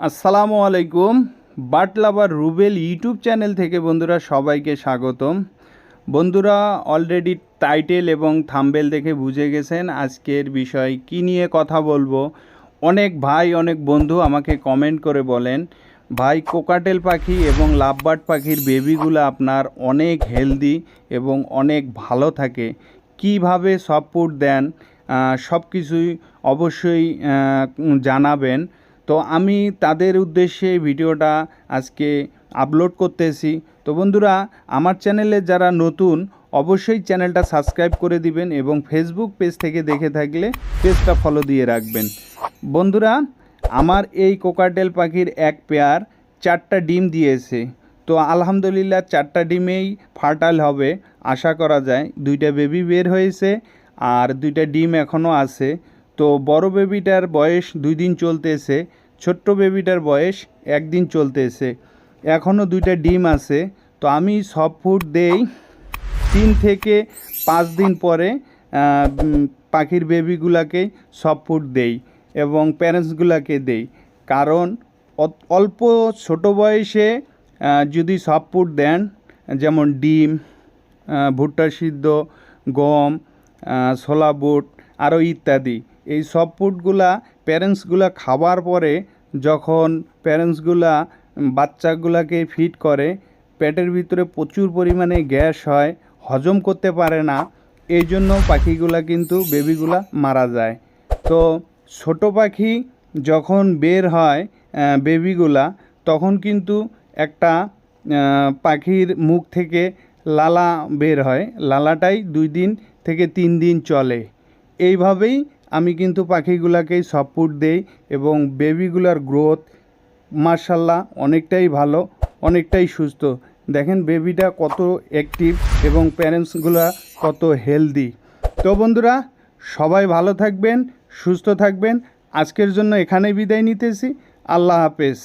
আসসালামু আলাইকুম। Bat lover Rubel YouTube channel থেকে বন্ধুরা সবাইকে স্বাগতম। বন্ধুরা অলরেডি টাইটেল এবং থাম্বেল দেখে বুঝে গেছেন আজকের বিষয় কি নিয়ে কথা বলব। অনেক ভাই, অনেক বন্ধু আমাকে কমেন্ট করে বলেন, ভাই, কোকাটেল পাখি এবং লাভবার্ড পাখির বেবিগুলো আপনার অনেক হেলদি এবং অনেক ভালো থাকে। কীভাবে সফট দেন সব কিছুই অবশ্যই জানাবেন। তো আমি তাদের উদ্দেশ্যে ভিডিওটা আজকে আপলোড করতেছি। তো বন্ধুরা, আমার চ্যানেলে যারা নতুন, অবশ্যই চ্যানেলটা সাবস্ক্রাইব করে দিবেন এবং ফেসবুক পেজ থেকে দেখে থাকলে পেজটা ফলো দিয়ে রাখবেন। বন্ধুরা, আমার এই কোকাটেল পাখির এক পেয়ার চারটা ডিম দিয়েছে। তো আলহামদুলিল্লাহ চারটা ডিমেই ফার্টাইল হবে, আশা করা যায়। দুইটা বেবি বের হয়েছে আর দুইটা ডিম এখনও আছে। তো বড় বেবিটার বয়স দুই দিন চলতেছে, ছোট্ট বেবিটার বয়স একদিন চলতেছে। এখনও দুইটা ডিম আছে, তো আমি সব ফুড দেই। তিন থেকে পাঁচ দিন পরে পাখির বেবিগুলাকে সব ফুড দেই এবং প্যারেন্টসগুলাকে দেই। কারণ অল্প ছোট বয়সে যদি সব ফুড দেন, যেমন ডিম ভুট্টা সিদ্ধ, গম ছোলা বুট আরও ইত্যাদি এই সব ফুডগুলা প্যারেন্টসগুলা খাবার পরে যখন প্যারেন্টসগুলা বাচ্চাগুলাকে ফিড করে, পেটের ভিতরে প্রচুর পরিমাণে গ্যাস হয়, হজম করতে পারে না, এই জন্য পাখিগুলা কিন্তু বেবিগুলা মারা যায়। তো ছোট পাখি যখন বের হয় বেবিগুলা তখন কিন্তু একটা পাখির মুখ থেকে লালা বের হয়। লালাটাই দুই দিন থেকে তিন দিন চলে। এইভাবেই আমি কিন্তু পাখিগুলাকেই সাপোর্ট দেই এবং বেবিগুলার গ্রোথ মার্শাল্লাহ অনেকটাই ভালো, অনেকটাই সুস্থ। দেখেন বেবিটা কত অ্যাক্টিভ এবং প্যারেন্টসগুলা কত হেলদি তো বন্ধুরা, সবাই ভালো থাকবেন, সুস্থ থাকবেন। আজকের জন্য এখানেই বিদায় নিতেছি। আল্লাহ হাফেজ।